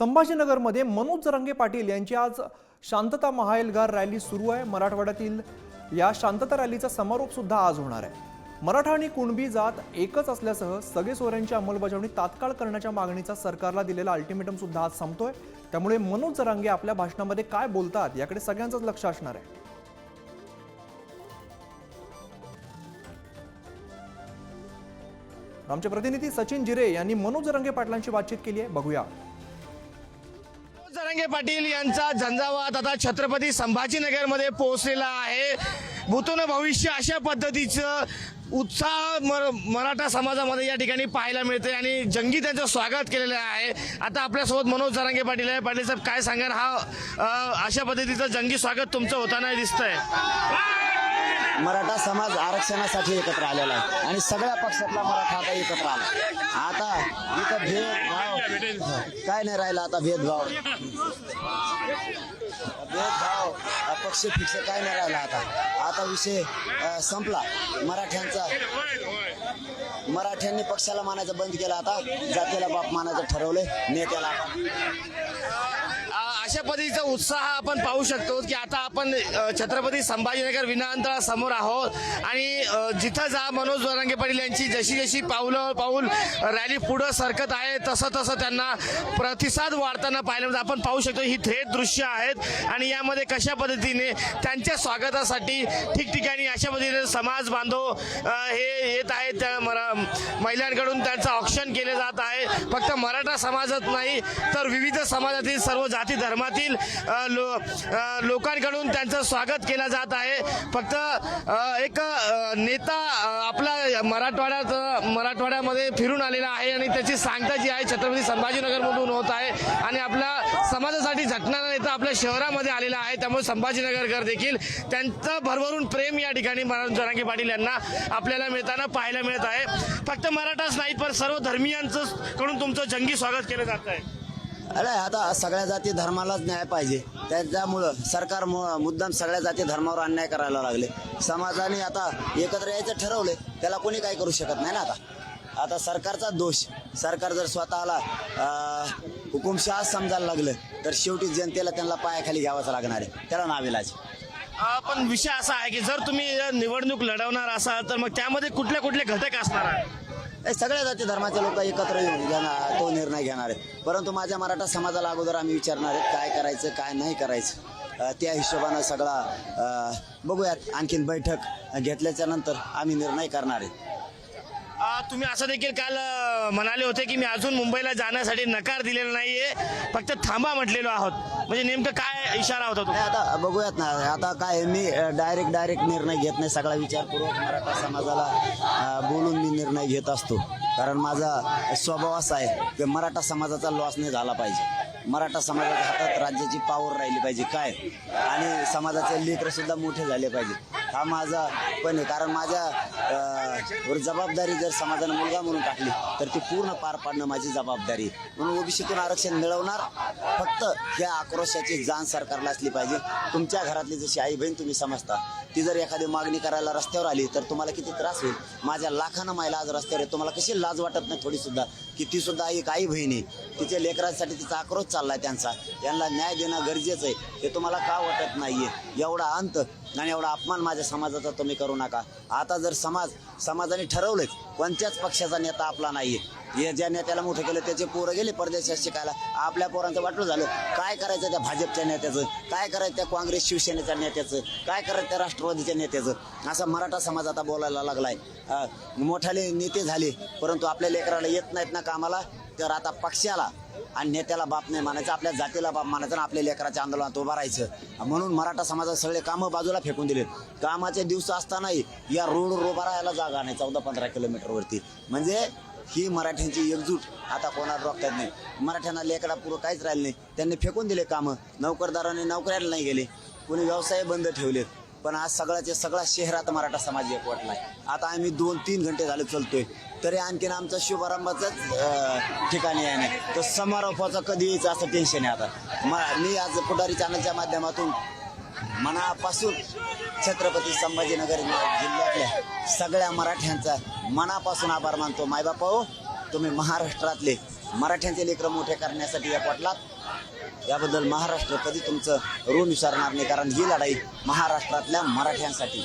संभाजीनगरमध्ये मनोज जरंगे पाटील यांची आज शांतता महाएल्गार रॅली सुरू आहे. मराठवाड्यातील या शांतता रॅलीचा समारोप सुद्धा आज होणार आहे. मराठा आणि कुणबी जात एकच असल्यासह सगळे सोऱ्यांची अंमलबजावणी तात्काळ करण्याच्या मागणीचा सरकारला दिलेला अल्टिमेटम सुद्धा आज संपतोय. त्यामुळे मनोज जरांगे आपल्या भाषणामध्ये काय बोलतात याकडे सगळ्यांचंच लक्ष असणार आहे. आमचे प्रतिनिधी सचिन जिरे यांनी मनोज जरांगे पाटलांची बातचीत केली आहे. बघूया. जरांगे पाटील यांचा झंझावात आता छत्रपती संभाजीनगरमध्ये पोहोचलेला आहे. भूतून भविष्य अशा पद्धतीचं उत्साह मर- मराठा समाजामध्ये या ठिकाणी पाहायला मिळते आणि जंगी त्यांचं स्वागत केलेलं आहे. आता आपल्यासोबत मनोज जरांगे पाटील आहे. पाटील साहेब काय सांगाल? हा अशा पद्धतीचं जंगी स्वागत तुमचं होताना दिसतंय. मराठा समाज आरक्षणासाठी एकत्र आलेला आहे. आणि सगळ्या पक्षातला मराठा आता एकत्र आला. आता इथं भेदभाव काय नाही राहिला आता भेदभाव. भेदभाव पक्ष फिक्स काय नाही राहिला आता. आता विषय संपला. मराठ्यांचा मराठ्यांनी पक्षाला मानायचं बंद केलं आता. जातीला बाप मानायचं ठरवलंय. नेत्याला अशा पद्धतीचा उत्साह आपण पाहू शकतो की आता आपण छत्रपती संभाजीनगर विमानतळा समोर आहोत. आणि जिथं जा मनोज वरंगे पाटील यांची जशी जशी पाऊलं पाऊल रॅली पुढं सरकत आहे तसं तसं त्यांना प्रतिसाद वाढताना पाहिलं आपण पाहू शकतो ही थेट दृश्य आहेत. आणि यामध्ये कशा पद्धतीने त्यांच्या स्वागतासाठी ठिकठिकाणी अशा पद्धतीने समाज बांधव हे येत आहेत. त्या मरा महिलांकडून त्यांचं ऑप्शन केले जात आहे. फक्त मराठा समाजात नाही तर विविध समाजातील सर्व जाती धर्म धर्मातील लो लोकांकडून त्यांचं स्वागत केलं जात आहे. फक्त एक नेता आपला मराठवाड्यात मराठवाड्यामध्ये फिरून आलेला आहे आणि त्याची सांगता जी आहे छत्रपती संभाजीनगरमधून होत आहे. आणि आपल्या समाजासाठी झटणारा नेता आपल्या शहरामध्ये आलेला आहे. त्यामुळे संभाजीनगरकर देखील त्यांचं भरभरून प्रेम या ठिकाणी मनोज जरांगे पाटील यांना आपल्याला मिळताना पाहायला मिळत आहे. फक्त मराठाच नाही पण सर्व धर्मियांचं कडून तुमचं जंगी स्वागत केलं जात आहे. अरे आता सगळ्या जाती धर्मालाच न्याय पाहिजे. त्याच्यामुळं सरकार मुद्दाम सगळ्या जाती धर्मावर अन्याय करायला लागले. समाजाने आता एकत्र यायचं ठरवले त्याला कोणी काही करू शकत नाही ना आता? आता सरकारचा दोष. सरकार जर स्वतःला हुकुमशहा समजायला लागलं तर शेवटी जनतेला त्यांना पायाखाली घ्यावंच लागणार आहे. त्याला नाविलाज पण विषय असा आहे की जर तुम्ही निवडणूक लढवणार असाल तर मग त्यामध्ये कुठले कुठले घटक असणार आहे हे सगळ्या जाती धर्माचे लोक एकत्र येऊन घेणार तो निर्णय घेणार आहेत. परंतु माझ्या मराठा समाजाला अगोदर आम्ही विचारणार आहेत काय करायचं काय नाही करायचं. त्या हिशोबानं सगळा बघूयात आणखीन बैठक घेतल्याच्या नंतर आम्ही निर्णय करणार आहे तुम्ही असं देखील काल म्हणाले होते की मी अजून मुंबईला जाण्यासाठी नकार दिलेला नाहीये. फक्त थांबा म्हटलेलो आहोत. म्हणजे नेमकं काय इशारा होता तो? नाही, आता बघूयात ना. आता काय मी डायरेक्ट डायरेक्ट निर्णय घेत नाही. सगळा विचारपूर्वक मराठा समाजाला बोलून मी निर्णय घेत असतो. कारण माझा स्वभाव असा आहे की मराठा समाजाचा लॉस नाही झाला पाहिजे. मराठा समाजाच्या हातात राज्याची पावर राहिली पाहिजे. काय? आणि समाजाचे लेकर सुद्धा मोठे झाले पाहिजे. हा माझा पण आहे. कारण माझ्या वर जबाबदारी जर समाजानं मुलगा म्हणून टाकली तर ती पूर्ण पार पाडणं माझी जबाबदारी आहे. म्हणून ओबीसीतून आरक्षण मिळवणार फक्त ह्या आक्रोशाची जाण सरकारला असली पाहिजे. तुमच्या घरातली जशी आई बहीण तुम्ही समजता ती जर एखादी मागणी करायला रस्त्यावर आली तर तुम्हाला किती त्रास होईल? माझ्या लाखानं मायला आज रस्त्यावर आहे. तुम्हाला कशी लाज वाटत नाही थोडी सुद्धा? की ती सुद्धा एक आई बहीण आहे. तिच्या लेकरांसाठी तिचा आक्रोश चाललाय त्यांचा. यांना न्याय देणं गरजेचं आहे. हे तुम्हाला का वाटत नाहीये? एवढा अंत आणि एवढा अपमान माझ्या समाजाचा तुम्ही करू नका. आता जर समाज समाजाने ठरवलंच कोणत्याच पक्षाचा नेता आपला नाहीये. हे ज्या नेत्याला मोठं केलं त्याचे पोरं गेले परदेशात शिकायला. आपल्या पोरांचं वाटलं झालं. काय करायचं त्या भाजपच्या नेत्याचं? काय करायचं त्या काँग्रेस शिवसेनेच्या नेत्याचं? काय करायचं त्या राष्ट्रवादीच्या नेत्याचं? असा मराठा समाज आता बोलायला लागलाय. अं, मोठाले नेते झाले परंतु आपल्या लेकराला येत नाहीत ना कामाला. तर आता पक्षाला आणि नेत्याला बाप नाही मानायचं आपल्या जातीला बाप मानायचं आणि आपल्या लेकराच्या आंदोलनात उभं राहायचं. म्हणून मराठा समाजात सगळे कामं बाजूला फेकून दिलेत. कामाचे दिवस असतानाही या रोडवर उभा राहायला जागा नाही चौदा पंधरा किलोमीटरवरती म्हणजे ही मराठ्यांची एकजूट आता कोणाला रोखतात नाही. मराठ्यांना लेकडा पुरं काहीच राहिलं नाही. त्यांनी फेकून दिले कामं. नोकरदारांनी नोकऱ्याला नाही गेले. कोणी व्यवसाय बंद ठेवलेत. पण आज सगळ्याचे सगळा शहरात मराठा समाज एकवटलाय आता आम्ही दोन तीन घंटे झाले चलतोय. तरी आणखीन आमचा शुभारंभाचाच ठिकाणी आहे नाही तर समारोपाचा कधी यायचं असं टेन्शन आहे आता. मी आज पुढारी चॅनलच्या माध्यमातून मनापासून छत्रपती संभाजीनगर जिल्ह्यातल्या सगळ्या मराठ्यांचा मनापासून आभार मानतो. मायबापा हो तुम्ही महाराष्ट्रातले मराठ्यांचे लेकरं मोठे करण्यासाठी या पटलात याबद्दल महाराष्ट्र कधी तुमचं ऋण विचारणार नाही कारण ही लढाई महाराष्ट्रातल्या मराठ्यांसाठी.